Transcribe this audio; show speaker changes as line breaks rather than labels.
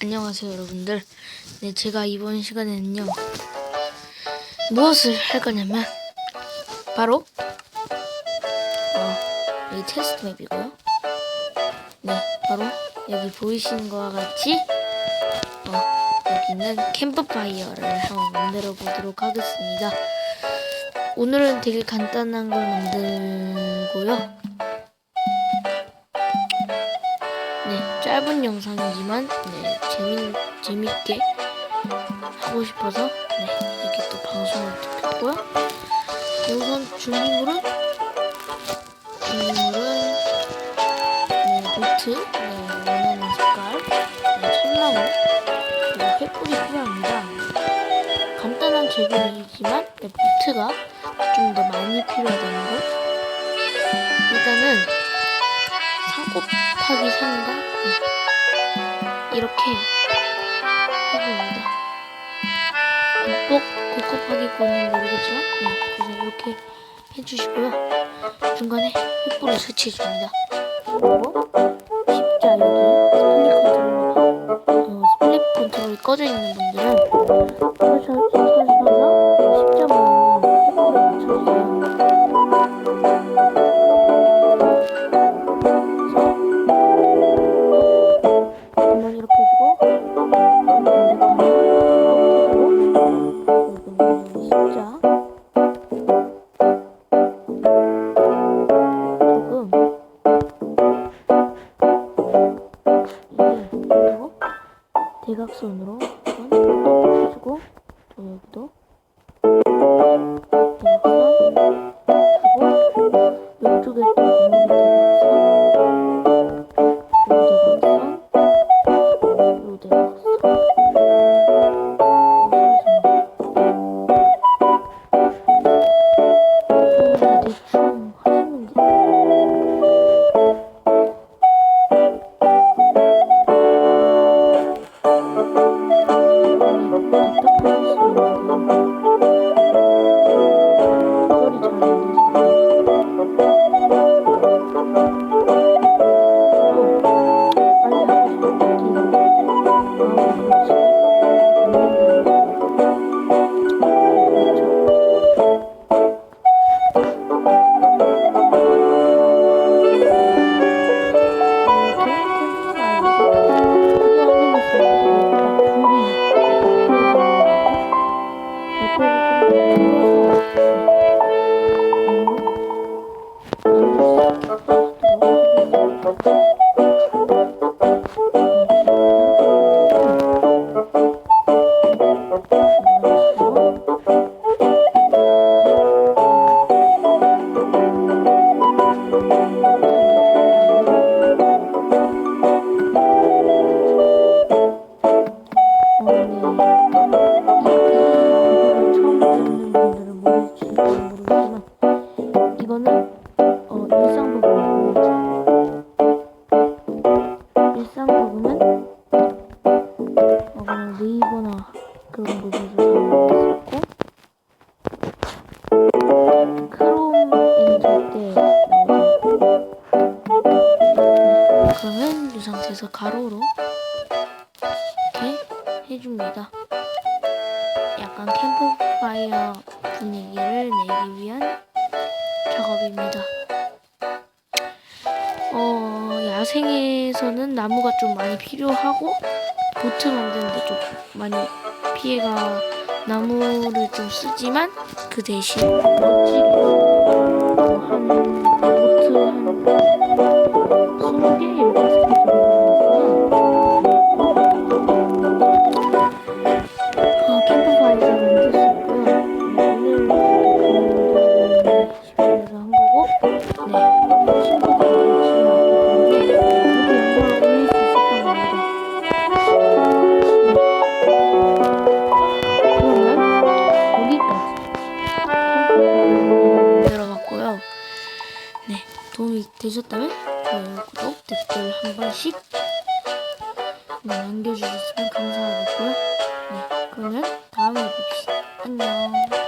안녕하세요 여러분들. 네 제가 이번 시간에는요 무엇을 할 거냐면 바로 어, 이 테스트 맵이고요. 네 바로 여기 보이시는 거와 같이 어, 여기는 캠프파이어를 한번 만들어 보도록 하겠습니다. 오늘은 되게 간단한 걸 만들고요 짧은 영상이지만 네, 재미 재밌게 하고 싶어서 네, 이렇게 또 방송을 듣고요. 우선 준비물은 준비물은 네, 보트, 네, 원하는 색깔, 네, 참나무, 그리고 횃불이 필요합니다. 간단한 재료이지만 네, 보트가 좀 더 많이 필요하다는 걸. 일단은 산 곱하기 산과 이렇게 해줍니다. 꼭 곱곱하기 구는 모르겠지만 네, 그래서 이렇게 해주시고요. 중간에 횃불을 설치해줍니다. 그리고 십자 여기 스플릿 컨트롤 어, 스플릿 컨트롤이 꺼져 있는 분 약간 캠프파이어 분위기를 내기 위한 작업입니다. 어, 야생에서는 나무가 좀 많이 필요하고 보트 만드는데 좀 많이 피해가 나무를 좀 쓰지만 그 대신 멋지게 어, 한 보트 한 되셨다면 좋아요, 구독, 댓글 한 번씩 네, 남겨주셨으면 감사하겠고요. 네, 그러면 다음에 봅시다. 안녕.